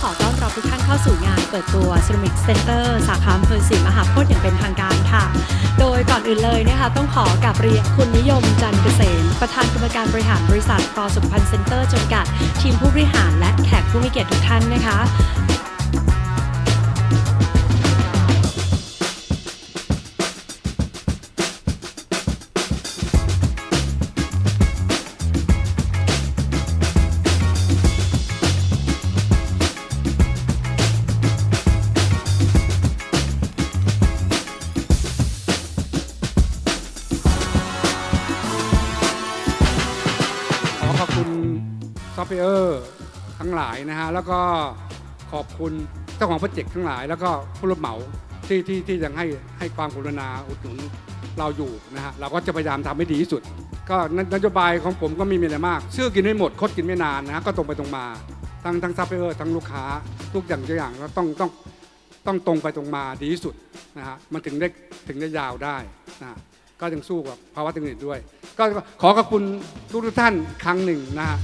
ขอต้อนรับทุกท่านเข้าสู่งานเปิดตัว Ceramic Center สาขาอำเภอศรีมหาโพธิ์อย่างเป็นทางการค่ะ โดยก่อนอื่นเลยนะคะต้องขอกราบเรียนคุณนิยมจันเกษมประธานกรรมการบริหารบริษัทต่อสุพันธ์เซ็นเตอร์จำกัด ทีมผู้บริหารและแขกผู้มีเกียรติทุกท่านนะคะ ขอบคุณซอฟต์แวร์ทั้งหลายนะฮะแล้วก็ขอบคุณเจ้าของโปรเจกต์ทั้งหลาย แล้วก็ผู้รับเหมาที่ที่ที่ยังให้ให้ความกรุณาอุดหนุนเราอยู่นะฮะเราก็จะพยายามทำให้ดีที่สุด ก็นโยบายของผมก็ไมมีอะไรมากชื่อกินไม่หมดคดกินไม่นานนะฮะก็ตรงไปตรงมาทั้งทั้งซัพพลายเออร์ทั้งลูกค้าทุกอย่างทุกอย่างก็ต้องต้องต้องตรงไปตรงมาดีที่สุดนะฮะมันถึงได้ถึงได้ยาวได้นะะก็ยังสู้กับภาวะเศรษฐกิจด้วย ก็ขอขอบคุณทุกท่านครั้งหนึ่งนะฮะ